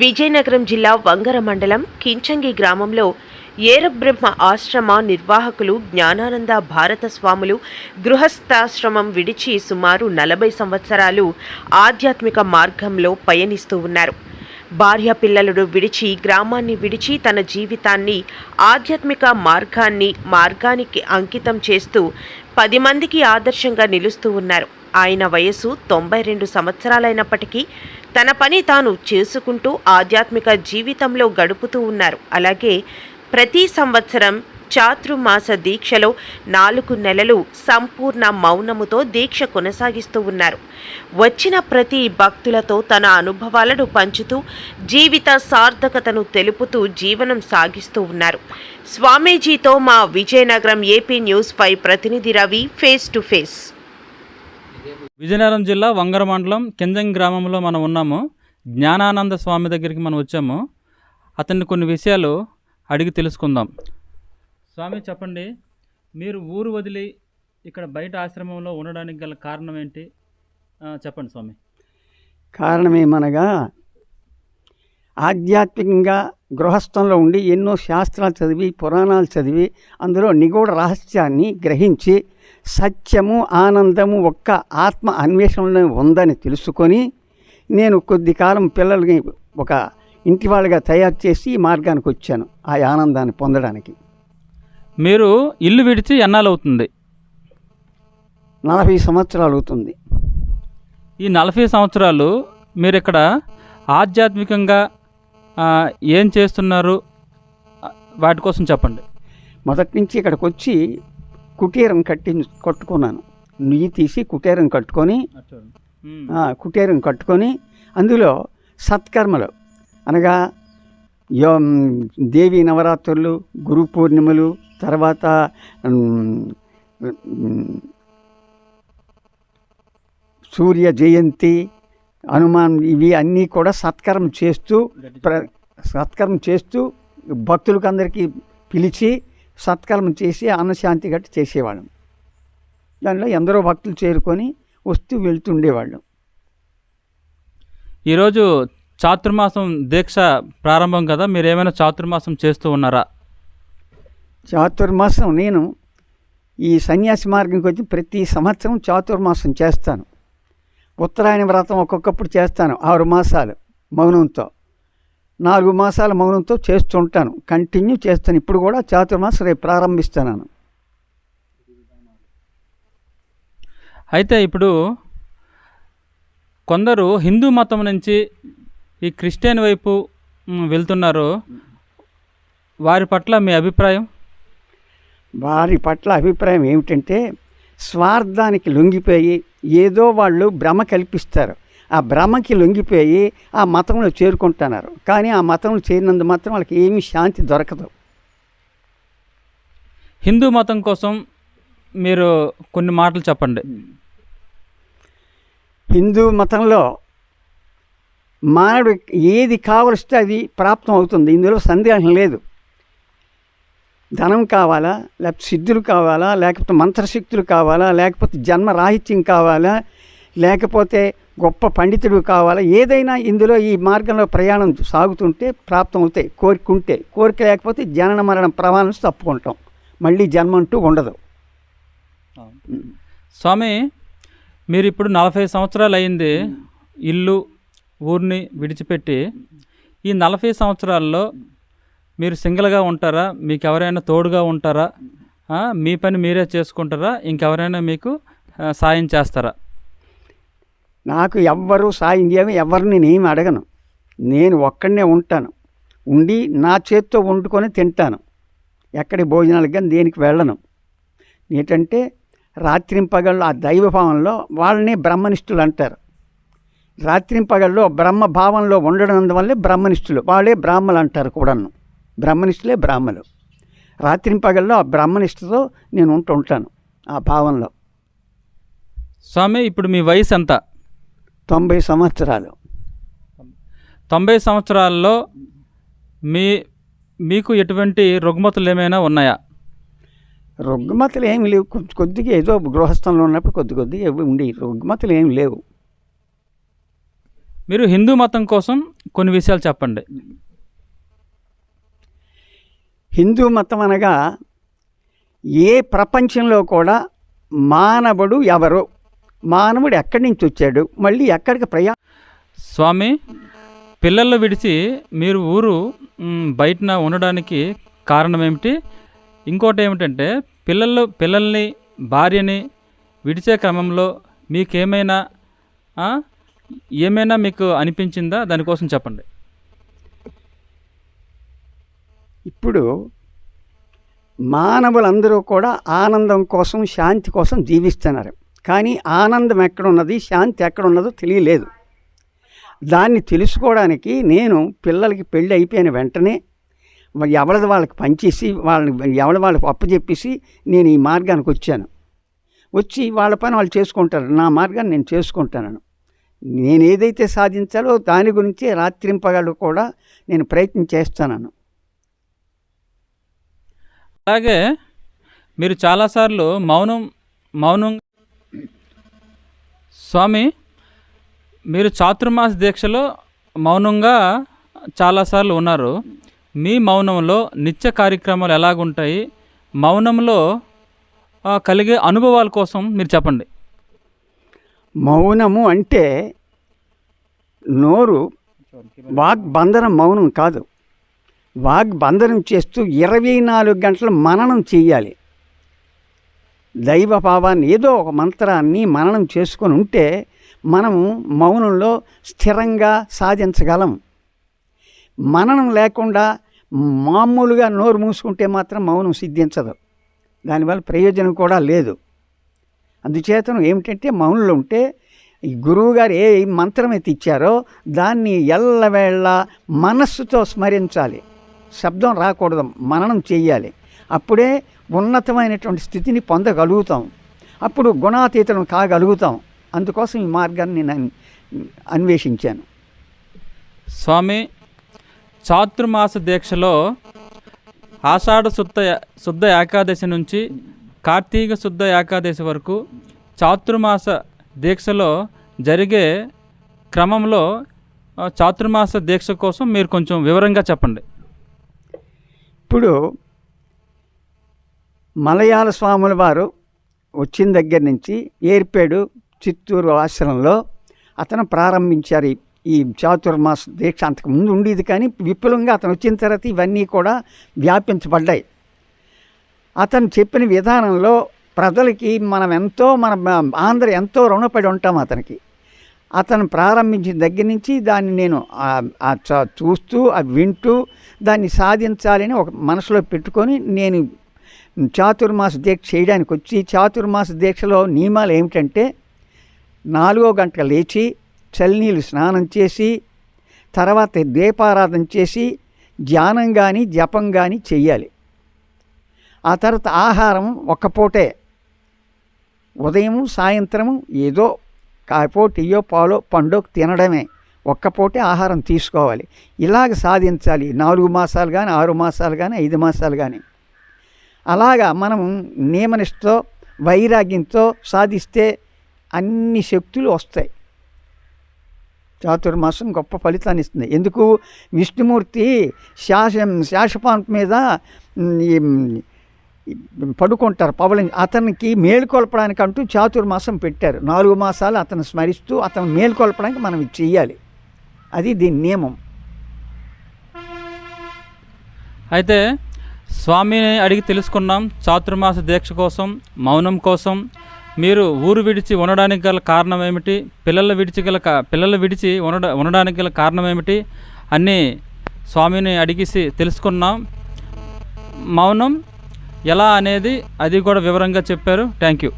విజయనగరం జిల్లా వంగర మండలం కించంగి గ్రామంలో ఏరబ్రహ్మ ఆశ్రమ నిర్వాహకులు జ్ఞానానంద భారత స్వాములు గృహస్థాశ్రమం విడిచి సుమారు నలభై సంవత్సరాలు ఆధ్యాత్మిక మార్గంలో పయనిస్తూ ఉన్నారు. భార్య పిల్లలను విడిచి గ్రామాన్ని విడిచి తన జీవితాన్ని ఆధ్యాత్మిక మార్గాన్ని మార్గానికి అంకితం చేస్తూ పది మందికి ఆదర్శంగా నిలుస్తూ ఉన్నారు. ఆయన వయసు తొంభై రెండు సంవత్సరాలైనప్పటికీ తన పని తాను చేసుకుంటూ ఆధ్యాత్మిక జీవితంలో గడుపుతూ ఉన్నారు. అలాగే ప్రతి సంవత్సరం చాతుర్మాస దీక్షలో నాలుగు నెలలు సంపూర్ణ మౌనముతో దీక్ష కొనసాగిస్తూ ఉన్నారు. వచ్చిన ప్రతి భక్తులతో తన అనుభవాలను పంచుతూ జీవిత సార్థకతను తెలుపుతూ జీవనం సాగిస్తూ ఉన్నారు. స్వామీజీతో మా విజయనగరం ఏపీ న్యూస్ ఫైవ్ ప్రతినిధి Ravi face to face. Vizianagaram జిల్లా వంగర మండలం కింజంగ్ గ్రామంలో మనం ఉన్నాము. జ్ఞానానంద స్వామి దగ్గరికి మనం వచ్చాము. అతన్ని కొన్ని విషయాలు అడిగి తెలుసుకుందాం. స్వామి చెప్పండి. మీరు ఊరు వదిలి ఇక్కడ బయట ఆశ్రమంలో ఉండడానికి గల కారణం ఏంటి? చెప్పండి స్వామి. కారణమేమనగా ఆధ్యాత్మికంగా గృహస్థంలో ఉండి ఎన్నో శాస్త్రాలు చదివి పురాణాలు చదివి అందులో నిగూఢ రహస్యాన్ని గ్రహించి సత్యము ఆనందము ఒక్క ఆత్మ అన్వేషణలో ఉందని తెలుసుకొని నేను కొద్ది కాలం పిల్లలకి ఒక ఇంటి వాళ్ళగా తయారు చేసి ఈ మార్గానికి వచ్చాను ఆ ఆనందాన్ని పొందడానికి. మీరు ఇల్లు విడిచి ఎన్నాళ్ళు అవుతుంది? నలభై సంవత్సరాలు అవుతుంది. ఈ నలభై సంవత్సరాలు మీరు ఇక్కడ ఆధ్యాత్మికంగా ఏం చేస్తున్నారు? వాటి కోసం చెప్పండి. మొదటి నుంచి ఇక్కడికి వచ్చి కుటీరం కట్టి కట్టుకున్నాను. నుయ్యి తీసి కుటీరం కట్టుకొని కుటీరం కట్టుకొని అందులో సత్కర్మలు అనగా యో దేవి నవరాత్రులు గురు పూర్ణిమలు తర్వాత సూర్య జయంతి హనుమాన్ ఇవి అన్నీ కూడా సత్కర్మ చేస్తూ ప్ర సత్కర్మ చేస్తూ భక్తులకు అందరికీ పిలిచి సత్కర్మ చేసి అన్నశాంతి గట్టి చేసేవాళ్ళం. దానిలో ఎందరో భక్తులు చేరుకొని వస్తూ వెళ్తుండేవాళ్ళం. ఈరోజు చాతుర్మాసం దీక్ష ప్రారంభం కదా మీరు ఏమైనా చాతుర్మాసం చేస్తూ ఉన్నారా? చాతుర్మాసం నేను ఈ సన్యాసి మార్గంకి వచ్చి ప్రతి సంవత్సరం చాతుర్మాసం చేస్తాను. ఉత్తరాయణ వ్రతం ఒక్కొక్కప్పుడు చేస్తాను. ఆరు మాసాలు మౌనంతో. నాలుగు మాసాల మౌనంతో చేస్తుంటాను కంటిన్యూ చేస్తాను. ఇప్పుడు కూడా చాతుర్మాసం రేపు ప్రారంభిస్తున్నాను అయితే ఇప్పుడు కొందరు హిందూ మతం నుంచి ఈ క్రిస్టియన్ వైపు వెళ్తున్నారు. వారి పట్ల మీ అభిప్రాయం? వారి పట్ల అభిప్రాయం ఏమిటంటే స్వార్థానికి లొంగిపోయి ఏదో వాళ్ళు భ్రమ కల్పిస్తారు. ఆ భ్రమకి లొంగిపోయి ఆ మతంలో చేరుకుంటున్నారు. కానీ ఆ మతంలో చేరినందు మాత్రం వాళ్ళకి ఏమీ శాంతి దొరకదు. హిందూ మతం కోసం మీరు కొన్ని మాటలు చెప్పండి. హిందూ మతంలో మానవుడు ఏది కావలిస్తే అది ప్రాప్తం అవుతుంది. ఇందులో సందేహం లేదు. ధనం కావాలా లేకపోతే సిద్ధులు కావాలా లేకపోతే మంత్రశక్తులు కావాలా లేకపోతే జన్మ రాహిత్యం కావాలా లేకపోతే గొప్ప పండితుడు కావాలా ఏదైనా ఇందులో ఈ మార్గంలో ప్రయాణం సాగుతుంటే ప్రాప్తం అవుతాయి కోరికుంటే. కోరిక లేకపోతే జనన మరణ ప్రమాణం తప్పుకుంటాం. మళ్ళీ జన్మ అంటూ ఉండదు. స్వామి మీరు ఇప్పుడు నలభై సంవత్సరాలు అయింది ఇల్లు ఊరిని విడిచిపెట్టి ఈ నలభై సంవత్సరాల్లో మీరు సింగిల్గా ఉంటారా? మీకు ఎవరైనా తోడుగా ఉంటారా? మీ పని మీరే చేసుకుంటారా? ఇంకెవరైనా మీకు సాయం చేస్తారా? నాకు ఎవ్వరూ సాయం చేయము ఎవరిని నేనేమి అడగను. నేను ఒక్కడనే ఉంటాను. ఉండి నా చేత్తో వండుకొని తింటాను. ఎక్కడి భోజనాలకు కానీ దేనికి వెళ్ళను. ఏంటంటే రాత్రింపగళ్ళు ఆ దైవభావంలో వాళ్ళని బ్రహ్మనిష్ఠులు అంటారు. రాత్రింపగల్లో బ్రహ్మ భావంలో ఉండడం వల్లే బ్రహ్మనిష్ఠులు. వాళ్ళే బ్రాహ్మలు అంటారు కూడాను. బ్రహ్మనిష్ఠులే బ్రాహ్మలు. రాత్రింపగల్లో ఆ బ్రహ్మనిష్ఠతో నేను ఉంటూ ఉంటాను ఆ భావంలో. స్వామి ఇప్పుడు మీ వయసు ఎంత? తొంభై సంవత్సరాలు. తొంభై సంవత్సరాల్లో మీ మీకు ఎటువంటి రుగ్మతులు ఏమైనా ఉన్నాయా? రుగ్మతలు ఏమి లేవు. కొద్ది కొద్దిగా ఏదో గృహస్థంలో ఉన్నప్పుడు కొద్ది కొద్దిగా ఉండి రుగ్మతలు ఏమి లేవు. మీరు హిందూ మతం కోసం కొన్ని విషయాలు చెప్పండి. హిందూ మతం అనగా ఏ ప్రపంచంలో కూడా మానవుడు ఎవరు? మానవుడు ఎక్కడి నుంచి వచ్చాడు? మళ్ళీ ఎక్కడికి ప్రయా? స్వామి పిల్లలు విడిచి మీరు ఊరు బయటన ఉండడానికి కారణం ఏమిటి ఇంకోటి ఏమిటంటే పిల్లలు పిల్లల్ని భార్యని విడిచే క్రమంలో మీకేమైనా ఏమైనా మీకు అనిపించిందా? దానికోసం చెప్పండి. ఇప్పుడు మానవులందరూ కూడా ఆనందం కోసం శాంతి కోసం జీవిస్తున్నారు. కానీ ఆనందం ఎక్కడున్నది శాంతి ఎక్కడున్నదో తెలియలేదు. దాన్ని తెలుసుకోవడానికి నేను పిల్లలకి పెళ్ళి అయిపోయిన వెంటనే ఎవరిది వాళ్ళకి పనిచేసి వాళ్ళని ఎవరి వాళ్ళకి అప్పచెప్పేసి నేను ఈ మార్గానికి వచ్చాను. వచ్చి వాళ్ళ పని వాళ్ళు చేసుకుంటారు. నా మార్గాన్ని నేను చేసుకుంటాను. నేను ఏదైతే సాధించాలో దాని గురించి రాత్రింపగలు కూడా నేను ప్రయత్నం చేస్తాను. అలాగే మీరు చాలాసార్లు మౌనం మౌనం స్వామి మీరు చాతుర్మాస దీక్షలో మౌనంగా చాలాసార్లు ఉన్నారు. మీ మౌనంలో నిత్య కార్యక్రమాలు ఎలాగుంటాయి? మౌనంలో కలిగే అనుభవాల కోసం మీరు చెప్పండి. మౌనము అంటే నోరు వాగ్బంధనం మౌనం కాదు. వాగ్బంధనం చేస్తూ ఇరవై నాలుగు గంటలు మననం చేయాలి దైవ భావాన్ని ఏదో ఒక మంత్రాన్ని మననం చేసుకొని ఉంటే మనము మౌనంలో స్థిరంగా సాధించగలం. మననం లేకుండా మామూలుగా నోరు మూసుకుంటే మాత్రం మౌనం సిద్ధించదు. దానివల్ల ప్రయోజనం కూడా లేదు. అందుచేతను ఏమిటంటే మౌనంలో ఉంటే ఈ గురువు గారు ఏ మంత్రం అయితే ఇచ్చారో దాన్ని ఎల్లవేళ మనస్సుతో స్మరించాలి. శబ్దం రాకూడదు మననం చేయాలి అప్పుడే ఉన్నతమైనటువంటి స్థితిని పొందగలుగుతాం. అప్పుడు గుణాతీతలను కాగలుగుతాం. అందుకోసం ఈ మార్గాన్ని నేను అన్- అన్వేషించాను. స్వామి చాతుర్మాస దీక్షలో ఆషాఢ శుద్ధ శుద్ధ ఏకాదశి నుంచి కార్తీక శుద్ధ ఏకాదశి వరకు చాతుర్మాస దీక్షలో జరిగే క్రమంలో చాతుర్మాస దీక్ష కోసం మీరు కొంచెం వివరంగా చెప్పండి. ఇప్పుడు మలయాళ స్వాముల వారు వచ్చిన దగ్గర నుంచి ఏర్పేడు చిత్తూరు ఆశ్రమంలో అతను ప్రారంభించారు ఈ- చాతుర్మాస దీక్ష. అంతకుముందు ఉండేది కానీ విపులంగా అతను వచ్చిన తర్వాత ఇవన్నీ కూడా వ్యాపించబడ్డాయి. అతను చెప్పిన విధానంలో ప్రజలకి మనం ఎంతో మన ఆంధ్ర ఎంతో రుణపడి ఉంటాం అతనికి. అతను ప్రారంభించిన దగ్గర నుంచి దాన్ని నేను చూస్తూ వింటూ దాన్ని సాధించాలని ఒక మనసులో పెట్టుకొని నేను చాతుర్మాస దీక్ష చేయడానికి వచ్చి చాతుర్మాస దీక్షలో నియమాలు ఏమిటంటే నాలుగో గంట లేచి చలినీళ్ళు స్నానం చేసి తర్వాత దీపారాధన చేసి ధ్యానం కానీ జపం కానీ చెయ్యాలి. ఆ తర్వాత ఆహారం ఒక్క పూటే. ఉదయం సాయంత్రము ఏదో కాయపో ఇయ్యో పాలో పండో తినడమే. ఒక్కపోటే ఆహారం తీసుకోవాలి. ఇలాగ సాధించాలి. నాలుగు మాసాలు కానీ ఆరు మాసాలు కానీ ఐదు మాసాలు కానీ అలాగా మనం నియమనిష్టతో వైరాగ్యంతో సాధిస్తే అన్ని శక్తులు వస్తాయి. చాతుర్మాసం గొప్ప ఫలితాన్ని ఇస్తుంది. ఎందుకు? విష్ణుమూర్తి శాస శాషపాంప్ మీద ఈ పడుకుంటారు. పవలిం అతనికి మేలుకొల్పడానికి అంటూ చాతుర్మాసం పెట్టారు. నాలుగు మాసాలు అతను స్మరిస్తూ అతను మేలుకొల్పడానికి మనం చెయ్యాలి. అది దీని నియమం. అయితే స్వామిని అడిగి తెలుసుకున్నాం. చాతుర్మాస దీక్ష కోసం మౌనం కోసం. మీరు ఊరు విడిచి ఉండడానికి గల కారణం ఏమిటి? పిల్లలు విడిచి గల పిల్లలు విడిచి ఉండ ఉండడానికి గల కారణం ఏమిటి? అన్నీ స్వామిని అడిగేసి తెలుసుకున్నాం. మౌనం ఎలా అనేది అది కూడా వివరంగా చెప్పారు. Thank you